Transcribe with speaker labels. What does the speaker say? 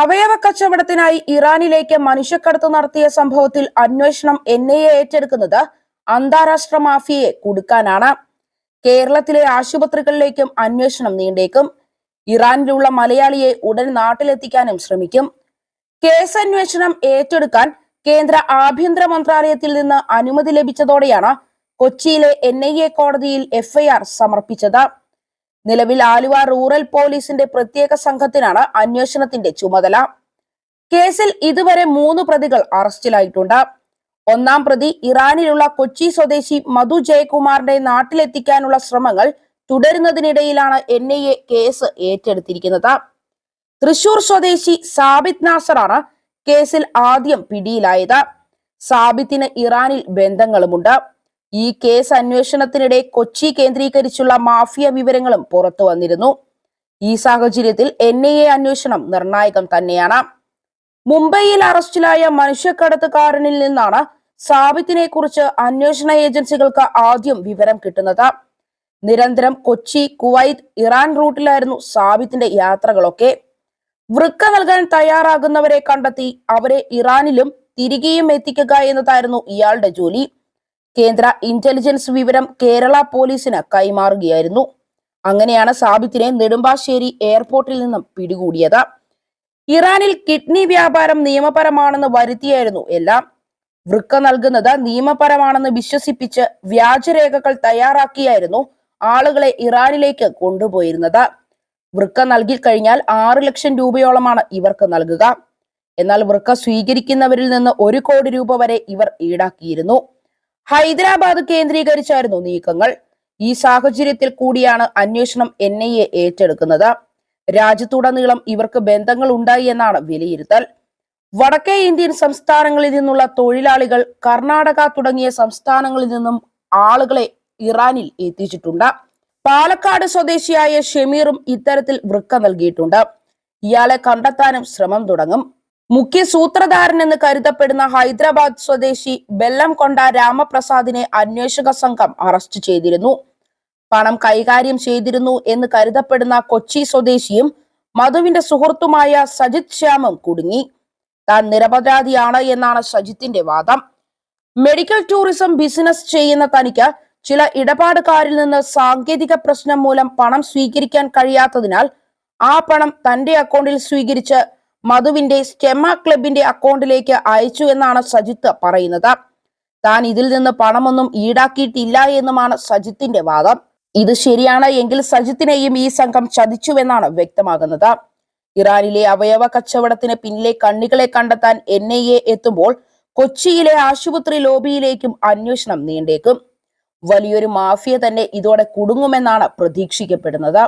Speaker 1: അവയവ കച്ചവടത്തിനായി ഇറാനിലേക്ക് മനുഷ്യക്കടത്ത് നടത്തിയ സംഭവത്തിൽ അന്വേഷണം എൻ ഐ എ ഏറ്റെടുക്കുന്നത് അന്താരാഷ്ട്ര മാഫിയയെ കുടുക്കാനാണ്. കേരളത്തിലെ ആശുപത്രികളിലേക്കും അന്വേഷണം നീണ്ടേക്കും. ഇറാനിലുള്ള മലയാളിയെ ഉടൻ നാട്ടിലെത്തിക്കാനും ശ്രമിക്കും. കേസ് അന്വേഷണം ഏറ്റെടുക്കാൻ കേന്ദ്ര ആഭ്യന്തര മന്ത്രാലയത്തിൽ നിന്ന് അനുമതി ലഭിച്ചതോടെയാണ് കൊച്ചിയിലെ എൻ കോടതിയിൽ എഫ്ഐആർ സമർപ്പിച്ചത്. നിലവിൽ ആലുവ റൂറൽ പോലീസിന്റെ പ്രത്യേക സംഘത്തിനാണ് അന്വേഷണത്തിന്റെ ചുമതല. കേസിൽ ഇതുവരെ മൂന്ന് പ്രതികൾ അറസ്റ്റിലായിട്ടുണ്ട്. ഒന്നാം പ്രതി ഇറാനിലുള്ള കൊച്ചി സ്വദേശി മധു ജയകുമാറിന്റെ നാട്ടിലെത്തിക്കാനുള്ള ശ്രമങ്ങൾ തുടരുന്നതിനിടയിലാണ് എൻ ഐ എ കേസ് ഏറ്റെടുത്തിരിക്കുന്നത്. തൃശൂർ സ്വദേശി സാബിത് നാസറാണ് കേസിൽ ആദ്യം പിടിയിലായത്. സാബിത്തിന് ഇറാനിൽ ബന്ധങ്ങളുമുണ്ട്. ഈ കേസ് അന്വേഷണത്തിനിടെ കൊച്ചി കേന്ദ്രീകരിച്ചുള്ള മാഫിയ വിവരങ്ങളും പുറത്തു വന്നിരുന്നു. ഈ സാഹചര്യത്തിൽ എൻ ഐ എ അന്വേഷണം നിർണായകം തന്നെയാണ്. മുംബൈയിൽ അറസ്റ്റിലായ മനുഷ്യക്കടത്തുകാരനിൽ നിന്നാണ് സാബിത്തിനെ കുറിച്ച് അന്വേഷണ ഏജൻസികൾക്ക് ആദ്യം വിവരം കിട്ടുന്നത്. നിരന്തരം കൊച്ചി കുവൈത്ത് ഇറാൻ റൂട്ടിലായിരുന്നു സാബിത്തിന്റെ യാത്രകളൊക്കെ. വൃക്ക നൽകാൻ തയ്യാറാകുന്നവരെ കണ്ടെത്തി അവരെ ഇറാനിലും തിരികെയും എത്തിക്കുക എന്നതായിരുന്നു ഇയാളുടെ ജോലി. കേന്ദ്ര ഇന്റലിജൻസ് വിവരം കേരള പോലീസിന് കൈമാറുകയായിരുന്നു. അങ്ങനെയാണ് സാബിത്തിനെ നെടുമ്പാശ്ശേരി എയർപോർട്ടിൽ നിന്നും പിടികൂടിയത്. ഇറാനിൽ കിഡ്നി വ്യാപാരം നിയമപരമാണെന്ന് വരുത്തിയായിരുന്നു എല്ലാം. വൃക്ക നൽകുന്നത് നിയമപരമാണെന്ന് വിശ്വസിപ്പിച്ച് വ്യാജരേഖകൾ തയ്യാറാക്കിയായിരുന്നു ആളുകളെ ഇറാനിലേക്ക് കൊണ്ടുപോയിരുന്നത്. വൃക്ക നൽകി കഴിഞ്ഞാൽ ആറ് ലക്ഷം രൂപയോളമാണ് ഇവർക്ക് നൽകുക. എന്നാൽ വൃക്ക സ്വീകരിക്കുന്നവരിൽ നിന്ന് ഒരു കോടി രൂപ വരെ ഇവർ ഈടാക്കിയിരുന്നു. ഹൈദരാബാദ് കേന്ദ്രീകരിച്ചായിരുന്നു നീക്കങ്ങൾ. ഈ സാഹചര്യത്തിൽ കൂടിയാണ് അന്വേഷണം എൻ ഐ എ ഏറ്റെടുക്കുന്നത്. രാജ്യത്തുടനീളം ഇവർക്ക് ബന്ധങ്ങൾ ഉണ്ടായി എന്നാണ് വിലയിരുത്തൽ. വടക്കേ ഇന്ത്യൻ സംസ്ഥാനങ്ങളിൽ നിന്നുള്ള തൊഴിലാളികൾ കർണാടക തുടങ്ങിയ സംസ്ഥാനങ്ങളിൽ നിന്നും ആളുകളെ ഇറാനിൽ എത്തിച്ചിട്ടുണ്ട്. പാലക്കാട് സ്വദേശിയായ ഷെമീറും ഇത്തരത്തിൽ വൃക്ക നൽകിയിട്ടുണ്ട്. ഇയാളെ കണ്ടെത്താനും ശ്രമം തുടങ്ങും. മുഖ്യ സൂത്രധാരൻ എന്ന് കരുതപ്പെടുന്ന ഹൈദരാബാദ് സ്വദേശി ബെല്ലം കൊണ്ട രാമപ്രസാദിനെ അന്വേഷക സംഘം അറസ്റ്റ് ചെയ്തിരുന്നു. പണം കൈകാര്യം ചെയ്തിരുന്നു എന്ന് കരുതപ്പെടുന്ന കൊച്ചി സ്വദേശിയും മധുവിന്റെ സുഹൃത്തുമായ സജിത് ശ്യാമും കുടുങ്ങി. താൻ നിരപരാധിയാണ് എന്നാണ് സജിത്തിന്റെ വാദം. മെഡിക്കൽ ടൂറിസം ബിസിനസ് ചെയ്യുന്ന തനിക്ക് ചില ഇടപാടുകാരിൽ നിന്ന് സാങ്കേതിക പ്രശ്നം മൂലം പണം സ്വീകരിക്കാൻ കഴിയാത്തതിനാൽ ആ പണം തന്റെ അക്കൗണ്ടിൽ സ്വീകരിച്ച് മധുവിന്റെ സ്റ്റെമ ക്ലബിന്റെ അക്കൗണ്ടിലേക്ക് അയച്ചു എന്നാണ് സജിത്ത് പറയുന്നത്. താൻ ഇതിൽ നിന്ന് പണമൊന്നും ഈടാക്കിയിട്ടില്ല എന്നുമാണ് സജിത്തിന്റെ വാദം. ഇത് ശരിയാണ് എങ്കിൽ സജിത്തിനെയും ഈ സംഘം ചതിച്ചുവെന്നാണ് വ്യക്തമാകുന്നത്. ഇറാനിലെ അവയവ കച്ചവടത്തിന് പിന്നിലെ കണ്ണികളെ കണ്ടെത്താൻ എൻ ഐ എ എത്തുമ്പോൾ കൊച്ചിയിലെ ആശുപത്രി ലോബിയിലേക്കും അന്വേഷണം നീണ്ടേക്കും. വലിയൊരു മാഫിയ തന്നെ ഇതോടെ കുടുങ്ങുമെന്നാണ് പ്രതീക്ഷിക്കപ്പെടുന്നത്.